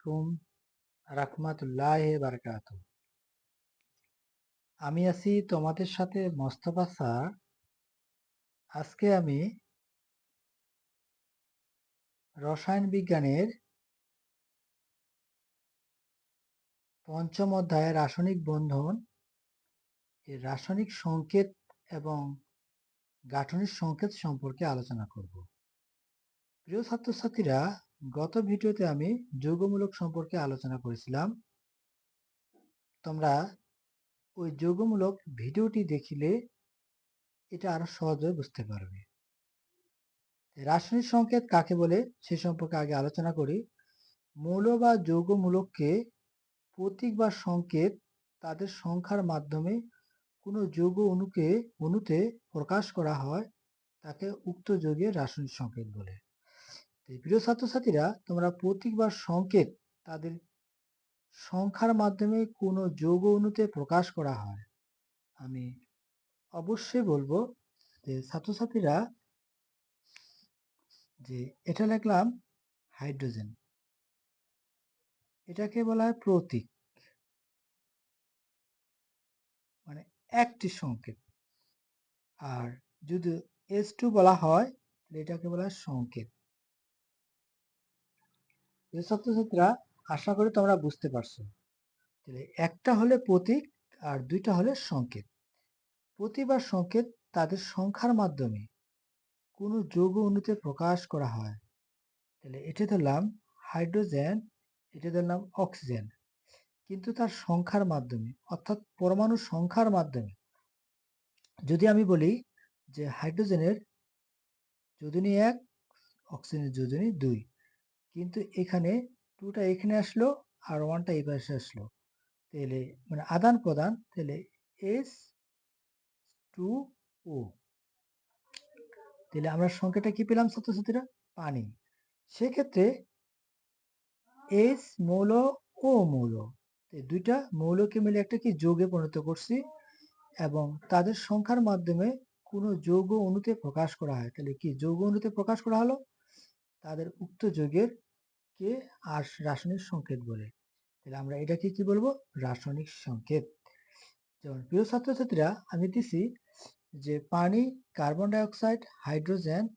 আলাইকুম রাহমাতুল্লাহ বারকাত আমি আছি তোমাদের সাথে মোস্তফা স্যার। আজকে আমি রসায়ন বিজ্ঞানের পঞ্চম অধ্যায় রাসায়নিক বন্ধন, এর রাসায়নিক সংকেত এবং গাঠনিক সংকেত সম্পর্কে আলোচনা করব। প্রিয় ছাত্রছাত্রীরা গত ভিডিওতে আমি যৌগমূলক সম্পর্কে আলোচনা করেছিলাম। তোমরা ওই যৌগমূলক ভিডিওটি দেখিলে এটা আরও সহজে বুঝতে পারবে। রাসায়নিক সংকেত কাকে বলে সে সম্পর্কে আগে আলোচনা করি। মৌল বা যৌগমূলককে প্রতীক বা সংকেত তাদের সংখ্যার মাধ্যমে কোনো যৌগ অণুকে, অণুতে প্রকাশ করা হয়, তাকে উক্ত যৌগের রাসায়নিক সংকেত বলে। প্রিয় ছাত্রছাত্রীরা, তোমরা প্রতীক বা সংকেত তাদের সংখ্যার মাধ্যমে কোনো যোগ অনুতে প্রকাশ করা হয়। আমি অবশ্যই বলব যে ছাত্রছাত্রীরা যে এটা লিখলাম হাইড্রোজেন। এটাকে বলা হয় প্রতীক। মানে একটি সংকেত। আর যদি এস টু বলা হয় এটাকে বলা হয় সংকেত। ছাত্রছাত্রীরা আশা করি তোমরা বুঝতে পারছ। তাহলে একটা হলে প্রতীক আর দুইটা হলে সংকেত। প্রতীক বা সংকেত তাদের সংখ্যার মাধ্যমে কোনো যৌগ অণুতে প্রকাশ করা হয়। তাহলে এটা ধরলাম হাইড্রোজেন, এটা ধরলাম অক্সিজেন। কিন্তু তার সংখ্যার মাধ্যমে, অর্থাৎ পরমাণু সংখ্যার মাধ্যমে। যদি আমি বলি যে হাইড্রোজেনের যোজনী এক, অক্সিজেনের যোজনী দুই। কিন্তু এখানে টুটা এখানে আসলো আর ওয়ানটা এই পাশে আসলো। তাহলে মানে আদান প্রদান, তাহলে এস টু ও তাহলে আমরা সংখ্যাটা কি পেলাম ছাত্রছাত্রীরা? পানি। সেক্ষেত্রে এস মৌল ও মৌল। দুইটা মৌলকে মিলে একটা কি যোগে পরিণত করছি এবং তাদের সংখ্যার মাধ্যমে কোনো যৌগ অণুতে প্রকাশ করা হয়। তাহলে কি যৌগ অণুতে প্রকাশ করা হলো? তাদের উক্ত যৌগের কে আর রাসায়নিক সংকেত বলে? তাহলে আমরা এটাকে কি বলব? রাসায়নিক সংকেত। যেমন প্রিয় ছাত্রছাত্রীরা, আমি দিছি যে পানি, carbon dioxide, hydrogen,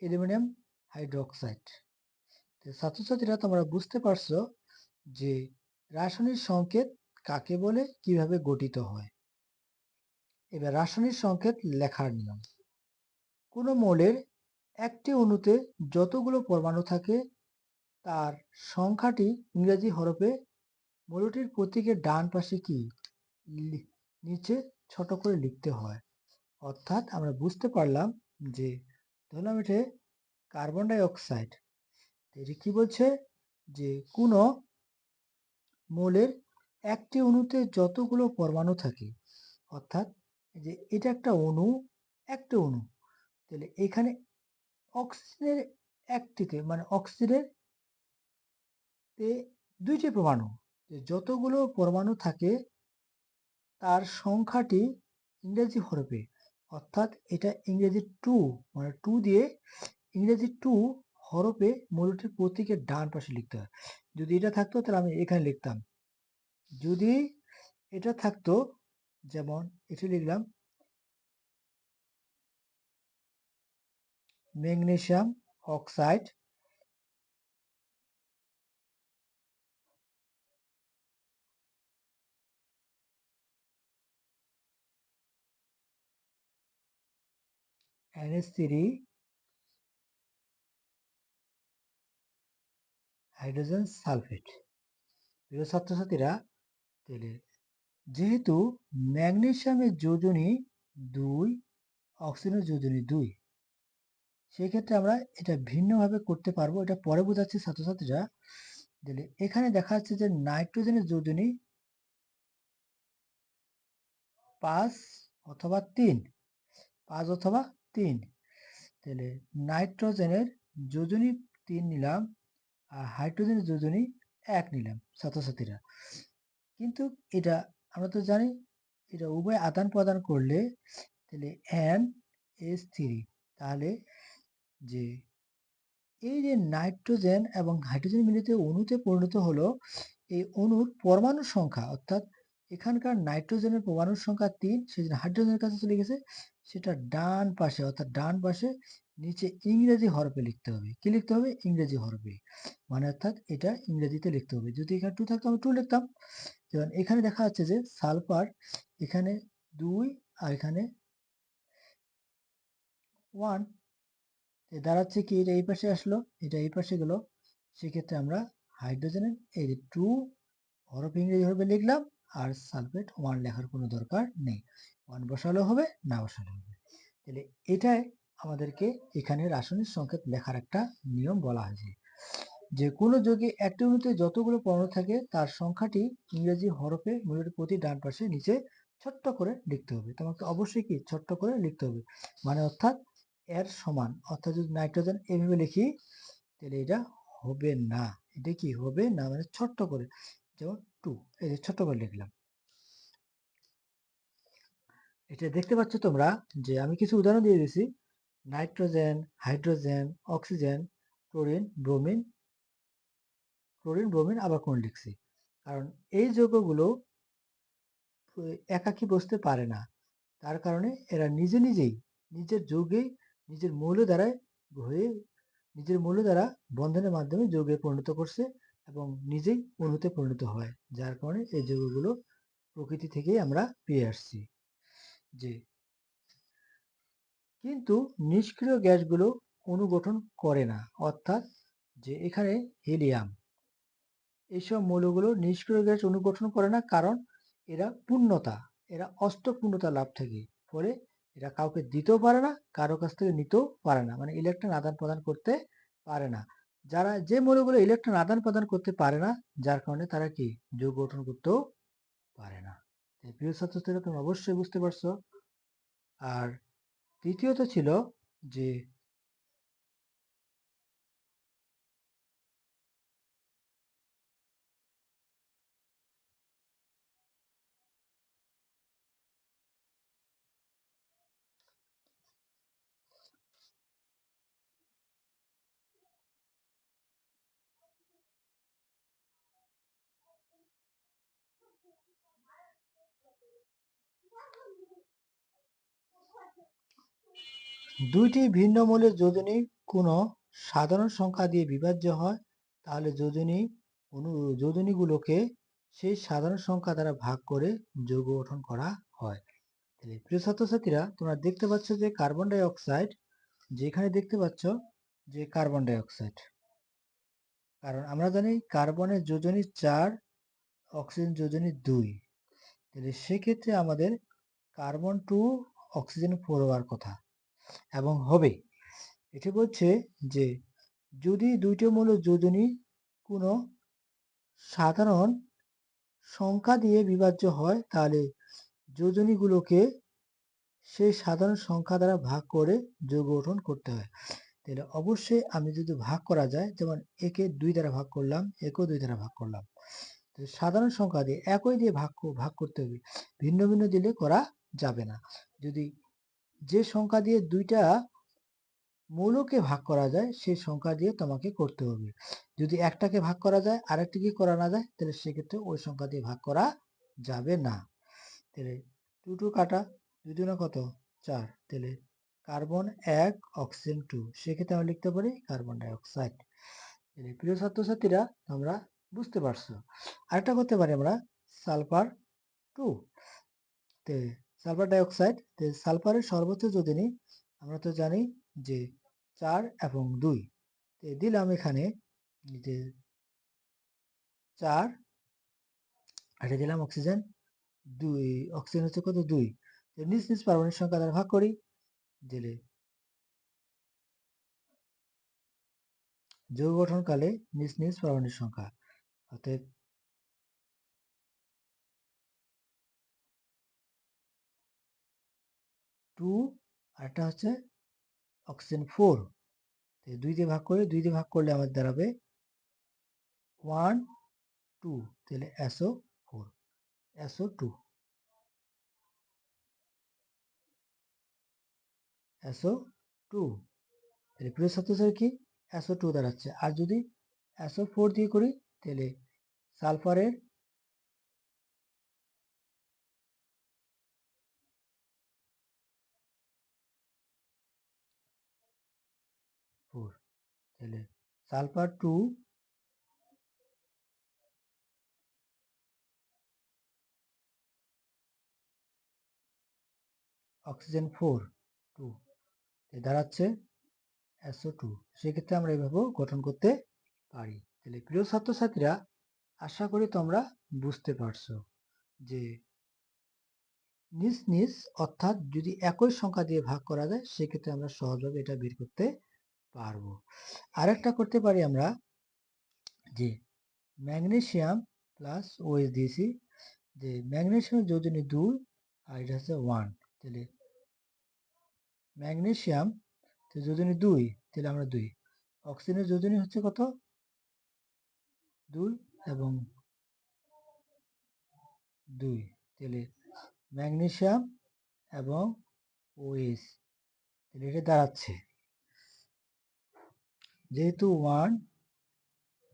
aluminium, hydroxide. ছাত্রছাত্রীরা, তোমরা বুঝতে পারছ যে রাসায়নিক সংকেত কাকে বলে, কীভাবে গঠিত হয়? এবার রাসায়নিক সংকেত লেখার নিয়ম। কোনো মৌলের একটি অণুতে যতগুলো পরমাণু থাকে তার সংখ্যাটি ইংরেজি হরফে মৌলটির প্রতীকের ডান পাশে কি? নিচে ছোট করে লিখতে হয়। অর্থাৎ আমরা বুঝতে পারলাম যে ধরলাম এটা কার্বন ডাই অক্সাইড। এটি কি বলছে? যে কোনো মৌলের একটি অণুতে যতগুলো পরমাণু থাকে, অর্থাৎ যে এটা একটা অণু একটা অণু, তাহলে এখানে অক্সিজেনের একটিতে মানে অক্সিজেনের দুইটি পরমাণু যতগুলো পরমাণু থাকে তার সংখ্যাটি ইংরেজি হরফে, অর্থাৎ এটা ইংরেজি টু মানে টু দিয়ে ইংরেজি টু হরফে মৌলটির প্রতীকের ডান পাশে লিখতে হয়। যদি এটা থাকতো তাহলে আমি এখানে লিখতাম। যদি এটা থাকতো, যেমন এটি লিখলাম magnesium oxide NH3 hydrogen sulphate প্রিয় ছাত্রছাত্রীরা, তাহলে যেহেতু ম্যাগনেশিয়ামের যোজনী দুই, অক্সিজেনের যোজনী দুই, সেক্ষেত্রে আমরা এটা ভিন্নভাবে করতে পারব। এটা পরে বোঝাচ্ছি ছাত্রছাত্রীরা। তাহলে এখানে দেখা যাচ্ছে যে নাইট্রোজেনের যোজনী পাঁচ অথবা তিন, পাঁচ অথবা তিন। তাহলে নাইট্রোজেনের যোজনী তিন নিলাম আর হাইড্রোজেনের যোজনী এক নিলাম ছাত্রছাত্রীরা। কিন্তু এটা আমরা তো জানি, এটা উভয় আদান প্রদান করলে তাহলে এন এস থ্রি তাহলে যে এই যে নাইট্রোজেন এবং হাইড্রোজেন মিলিত অণুতে পরিণত হলো, এই অণুর পরমাণুর সংখ্যা, অর্থাৎ এখানকার নাইট্রোজেনের পরমাণুর সংখ্যা তিন, সেজন্য হাইড্রোজেনের কাছে চলে গেছে সেটা ডান পাশে, অর্থাৎ ডান পাশে নিচে ইংরেজি হরফে লিখতে হবে। কি লিখতে হবে? ইংরেজি হরফে। মানে অর্থাৎ এটা ইংরেজিতে লিখতে হবে। যদি এখানে টু থাকতো, আমি টু লিখতাম। যেমন এখানে দেখা যাচ্ছে যে সালফার এখানে দুই আর এখানে ওয়ান দাঁড়াচ্ছে কি? এটা এই পাশে আসলো, এটা এই পাশে গেল। সেক্ষেত্রে আমরা হাইড্রোজেনের এই যে টু হরফ ইংরেজি হরফে লিখলাম আর সালফেট ওয়ান লেখার কোনো দরকার নেই। ওয়ান বসালো হবে, না বসালেও হবে। তাহলে এটাই আমাদেরকে এখানে রাসায়নিক সংকেত লেখার একটা নিয়ম বলা হয়েছে। যে কোনো যোগে একটি অণুতে যতগুলো পণ্য থাকে, তার সংখ্যাটি ইংরেজি হরফে মূলের প্রতি ডান পাশে নিচে ছোট্ট করে লিখতে হবে। তোমাকে অবশ্যই কি ছোট্ট করে লিখতে হবে? মানে অর্থাৎ এর সমান, অর্থাৎ যদি নাইট্রোজেন এভাবে লিখি, তাহলে এটা হবে না। এটা কি? হবে না মানে ছোট্ট করে। যেমন টু এই যে ছোট্ট করে লিখলাম। এটা দেখতে পাচ্ছ তোমরা যে আমি কিছু উদাহরণ দিয়ে দিয়েছি। Nitrogen, hydrogen, oxygen, chlorine, bromine chlorine, bromine, আবার কোন লিখছি কারণ এই যৌগগুলো একাকি বসতে পারে না। তার কারণে এরা নিজে নিজেই, নিজের যৌগে, নিজের মৌল দ্বারাই হয়ে, নিজের মৌল দ্বারা বন্ধনের মাধ্যমে যৌগে পরিণত করছে এবং নিজেই অণুতে পরিণত হয়। যার কারণে এই যৌগগুলো প্রকৃতি থেকেই আমরা পেয়ে আসছি। যে কিন্তু নিষ্ক্রিয় গ্যাসগুলো অণু গঠন করে না, অর্থাৎ যে এখানে হিলিয়াম। এইসব মৌলগুলো নিষ্ক্রিয় গ্যাস অনুগঠন করে না কারণ এরা পূর্ণতা, এরা অষ্টপূর্ণতা লাভ থাকে। ফলে এরা কাউকে দিতেও পারে না, কারও কাছ থেকে নিতেও পারে না মানে ইলেকট্রন আদান প্রদান করতে পারে না। যারা যে মৌলগুলো ইলেকট্রন আদান প্রদান করতে পারে না, যার কারণে তারা কি? যোগ গঠন করতেও পারে না। প্রিয় ছাত্রছাত্রীরা তুমি অবশ্যই বুঝতে পারছ। আর তৃতীয়ত ছিল যে দুইটি ভিন্ন মৌলের যোজনী কোনো সাধারণ সংখ্যা দিয়ে বিভাজ্য হয়, তাহলে যোজনী অনু, যোজনীগুলোকে সেই সাধারণ সংখ্যা দ্বারা ভাগ করে যৌগ গঠন করা হয়। তাহলে প্রিয় ছাত্রছাত্রীরা, তোমরা দেখতে পাচ্ছ যে কার্বন ডাই অক্সাইড, যেখানে দেখতে পাচ্ছ যে কার্বন ডাই অক্সাইড। কারণ আমরা জানি কার্বনের যোজনী চার, অক্সিজেন যোজনী দুই। তাহলে সেক্ষেত্রে আমাদের কার্বন টু অক্সিজেন ফোর হওয়ার কথা। এবং হবে। এটি বলছে যে, যদি দুইটি মূল যোজনী কোনো সাধারণ সংখ্যা দিয়ে বিভাজ্য হয়, তাহলে যোজনীগুলোকে সেই সাধারণ সংখ্যা দ্বারা ভাগ করে যোগ গঠন করতে হয়। তাহলে অবশ্যই আমি যদি ভাগ করা যায়, যেমন একে দুই দ্বারা ভাগ করলাম, একেও দুই দ্বারা ভাগ করলাম সাধারণ সংখ্যা দিয়ে একই দিয়ে ভাগ ভাগ করতে হবে। ভিন্ন ভিন্ন দিলে করা যাবে না। যদি যে সংখ্যা দিয়ে দুইটা মৌলকে ভাগ করা যায়, সেই সংখ্যা দিয়ে তোমাকে করতে হবে। যদি একটাকে ভাগ করা যায় আরেকটিকে করা না যায়, তাহলে সেক্ষেত্রে ওই সংখ্যা দিয়ে ভাগ করা যাবে না। তাহলে টু টু কাটা, দুই না কত? চার। তাহলে কার্বন এক অক্সিজেন টু সেক্ষেত্রে আমরা লিখতে পারি কার্বন ডাইঅক্সাইড তাহলে প্রিয় ছাত্রছাত্রীরা, তোমরা বুঝতে পারছ। আরেকটা করতে পারি আমরা সালফার টু সালফার ডাইঅক্সাইড সালফারের সর্বোচ্চ যদি আমরা তো জানি যে চার এবং দুই। দিলাম এখানে যে চার এটা দিলাম অক্সিজেন দুই। অক্সিজেন হচ্ছে কত? দুই। নিজ নিজ পারমাণবিক সংখ্যা দ্বারা ভাগ করি, দিলে যৌগ গঠনকালে নিজ নিজ পারমাণবিক সংখ্যা। অর্থাৎ টু আরেকটা হচ্ছে অক্সিজেন ফোর দুই দিয়ে ভাগ করে দুই দিয়ে ভাগ করলে আমাদের দাঁড়াবে ওয়ান টু তাহলে SO four SO two SO two তাহলে প্রিয় ছাত্রছাত্রী কি? এসও টু দাঁড়াচ্ছে। আর যদি এসও ফোর দিয়ে করি, তাহলে সালফারের তাহলে sulphur two oxygen four, two. দাঁড়াচ্ছে এসও টু। সেক্ষেত্রে আমরা এইভাবেও গঠন করতে পারি। তাহলে প্রিয় ছাত্রছাত্রীরা, আশা করি তোমরা বুঝতে পারছ যে নিজ নিজ অর্থাৎ যদি একই সংখ্যা দিয়ে ভাগ করা যায়, সেক্ষেত্রে আমরা সহজভাবে এটা বের করতে পারব। আরেকটা করতে পারি আমরা যে ম্যাগনেশিয়াম প্লাস ওএস দিয়েছি যে ম্যাগনেশিয়াম যোজনী দুই আর এটা হচ্ছে ওয়ান। তাহলে ম্যাগনেশিয়াম যোজনী দুই, তাহলে আমরা দুই। অক্সিজেনের যোজনী হচ্ছে কত? দুই এবং দুই। তাহলে ম্যাগনেশিয়াম এবং ওএস তাহলে এটা দাঁড়াচ্ছে। যেহেতু ওয়ান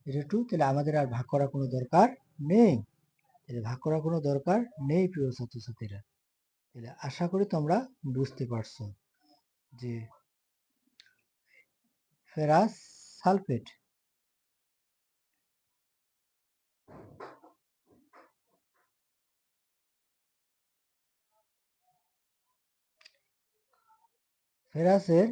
এটা টু তাহলে আমাদের আর ভাগ করার কোনো দরকার নেই। তাহলে ভাগ করার কোনো দরকার নেই প্রিয় ছাত্রছাত্রীরা। তাহলে আশা করি তোমরা বুঝতে পারছ যে ফেরাস সালফেট ফেরাসের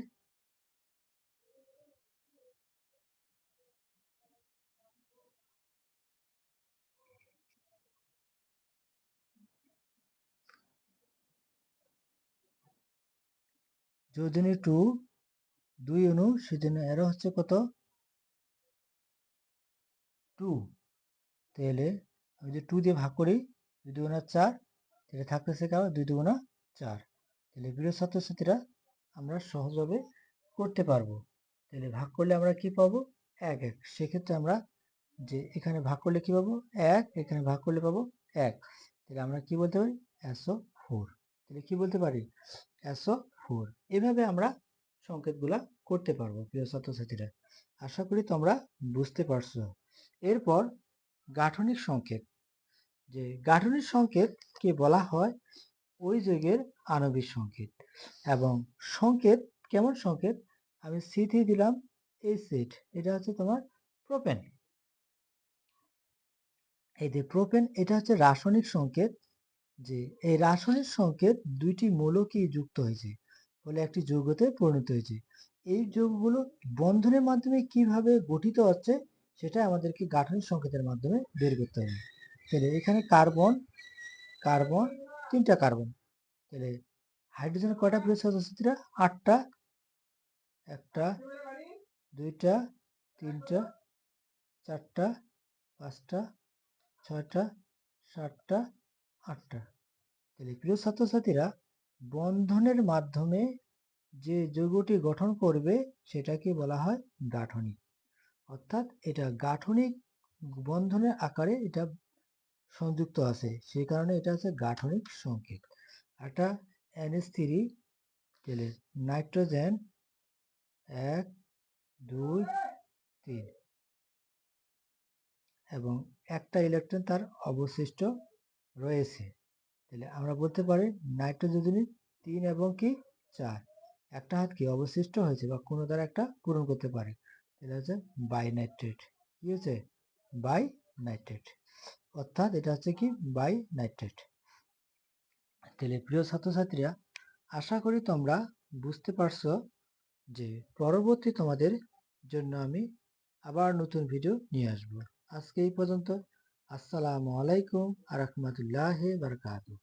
যোজনী টু দুই অনু সেজন্য এরো হচ্ছে কত? টু তাহলে আমি যদি টু দিয়ে ভাগ করি, দুই দুগুণা চার, তাহলে থাকতেছে কেমন দুই দুগুণা চার। তাহলে প্রিয় ছাত্রছাত্রীরা আমরা সহজভাবে করতে পারব। তাহলে ভাগ করলে আমরা কি পাবো? এক এক। সেক্ষেত্রে আমরা যে এখানে ভাগ করলে কি পাবো? এক, এখানে ভাগ করলে পাবো? এক। তাহলে আমরা কি বলতে পারি? একশো ফোর তাহলে কি বলতে পারি? একশো ফোর এভাবে আমরা সংকেতগুলা করতে পারব, প্রিয় ছাত্রছাত্রীরা। আশা করি তোমরা বুঝতে পারছ। এরপর গাঠনিক সংকেত। যে গাঠনিক সংকেত কে বলা হয় ওই যুগের আণবিক সংকেত। এবং সংকেত কেমন সংকেত? আমি সিথি দিলাম এই সেট এটা হচ্ছে তোমার প্রোপেন এই যে প্রোপেন এটা হচ্ছে রাসায়নিক সংকেত। যে এই রাসায়নিক সংকেত দুইটি মৌলকে যুক্ত হয়েছে। ফলে একটি যৌগতে পরিণত হয়েছে। এই যৌগগুলো বন্ধনের মাধ্যমে কীভাবে গঠিত হচ্ছে, সেটা আমাদেরকে গাঠনিক সংকেতের মাধ্যমে বের করতে হবে। তাহলে এখানে কার্বন কার্বন, তিনটা কার্বন। তাহলে হাইড্রোজেনের কয়টা প্লেস ছাত্রছাত্রীরা আটটা, একটা, দুইটা, তিনটা, চারটা, পাঁচটা, ছয়টা, সাতটা, আটটা। তাহলে প্রিয় ছাত্রছাত্রীরা বন্ধনের মাধ্যমে যে যৌগটি গঠন করবে, সেটাকে বলা হয় গাঠনিক অর্থাৎ এটা গাঠনিক বন্ধনের আকারে এটা সংযুক্ত আছে। সেই কারণে এটা হচ্ছে গাঠনিক সংকেত। একটা এনএস থ্রি তাহলে নাইট্রোজেন এক, দুই, তিন এবং একটা ইলেকট্রন তার অবশিষ্ট রয়েছে। তাহলে আমরা বলতে পারি নাইট্রোজেন তিন এবং কি চার। একটা হাত কি অবশিষ্ট হয়েছে বা কোনো দ্বারা একটা পূরণ করতে পারে? এটা হচ্ছে বাই নাইট্রেট কি হচ্ছে বাই নাইট্রেট অর্থাৎ এটা হচ্ছে কি? বাই নাইট্রেট তাহলে প্রিয় ছাত্রছাত্রীরা, আশা করি তোমরা বুঝতে পারছ যে পরবর্তী তোমাদের জন্য আমি আবার নতুন ভিডিও নিয়ে আসব। আজকে এই পর্যন্ত। আসসালামু আলাইকুম আ রহমতুল্লাহ বারকাতুহ।